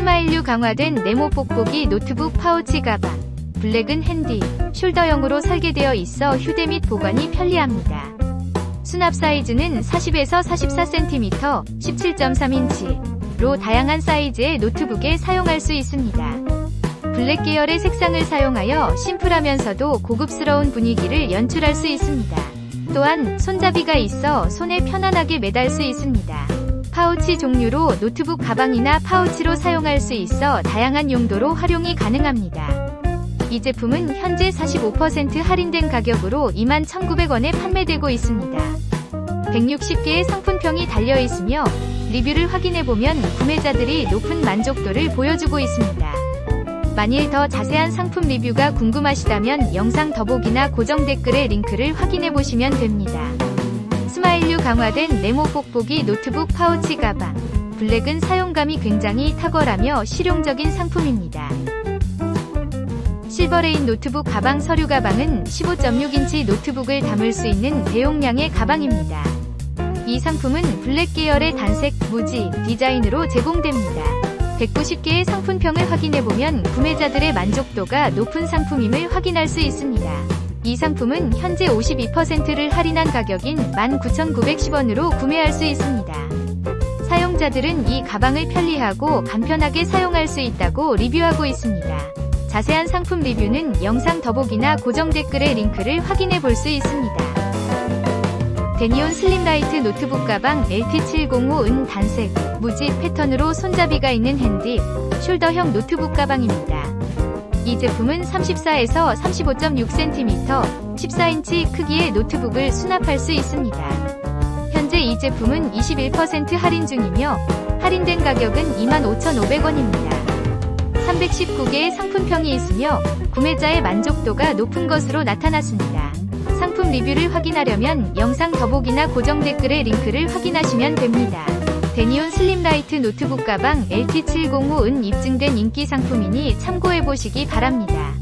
스마일류 강화된 네모 뽁뽁이 노트북 파우치 가방. 블랙은 핸디, 숄더형으로 설계되어 있어 휴대 및 보관이 편리합니다. 수납 사이즈는 40에서 44cm, 17.3인치로 다양한 사이즈의 노트북에 사용할 수 있습니다. 블랙 계열의 색상을 사용하여 심플하면서도 고급스러운 분위기를 연출할 수 있습니다. 또한 손잡이가 있어 손에 편안하게 매달 수 있습니다. 파우치 종류로 노트북 가방이나 파우치로 사용할 수 있어 다양한 용도로 활용이 가능합니다. 이 제품은 현재 45% 할인된 가격으로 21,900원에 판매되고 있습니다. 160개의 상품평이 달려 있으며 리뷰를 확인해보면 구매자들이 높은 만족도를 보여주고 있습니다. 만일 더 자세한 상품 리뷰가 궁금하시다면 영상 더보기나 고정 댓글의 링크를 확인해보시면 됩니다. 스마일류 강화된 네모 뽁뽁이 노트북 파우치 가방. 블랙은 사용감이 굉장히 탁월하며 실용적인 상품입니다. 실버레인 노트북 가방 서류 가방은 15.6인치 노트북을 담을 수 있는 대용량의 가방입니다. 이 상품은 블랙 계열의 단색, 무지, 디자인으로 제공됩니다. 190개의 상품평을 확인해보면 구매자들의 만족도가 높은 상품임을 확인할 수 있습니다. 이 상품은 현재 52%를 할인한 가격인 19,910원으로 구매할 수 있습니다. 사용자들은 이 가방을 편리하고 간편하게 사용할 수 있다고 리뷰하고 있습니다. 자세한 상품 리뷰는 영상 더보기나 고정 댓글의 링크를 확인해 볼 수 있습니다. 데니온 슬림라이트 노트북 가방 LT705 은 단색, 무지 패턴으로 손잡이가 있는 핸디, 숄더형 노트북 가방입니다. 이 제품은 34에서 35.6cm, 14인치 크기의 노트북을 수납할 수 있습니다. 현재 이 제품은 21% 할인 중이며 할인된 가격은 25,500원입니다. 319개의 상품평이 있으며 구매자의 만족도가 높은 것으로 나타났습니다. 상품 리뷰를 확인하려면 영상 더보기나 고정 댓글의 링크를 확인하시면 됩니다. 데니온 슬림라이트 노트북 가방 LT705은 입증된 인기 상품이니 참고해보시기 바랍니다.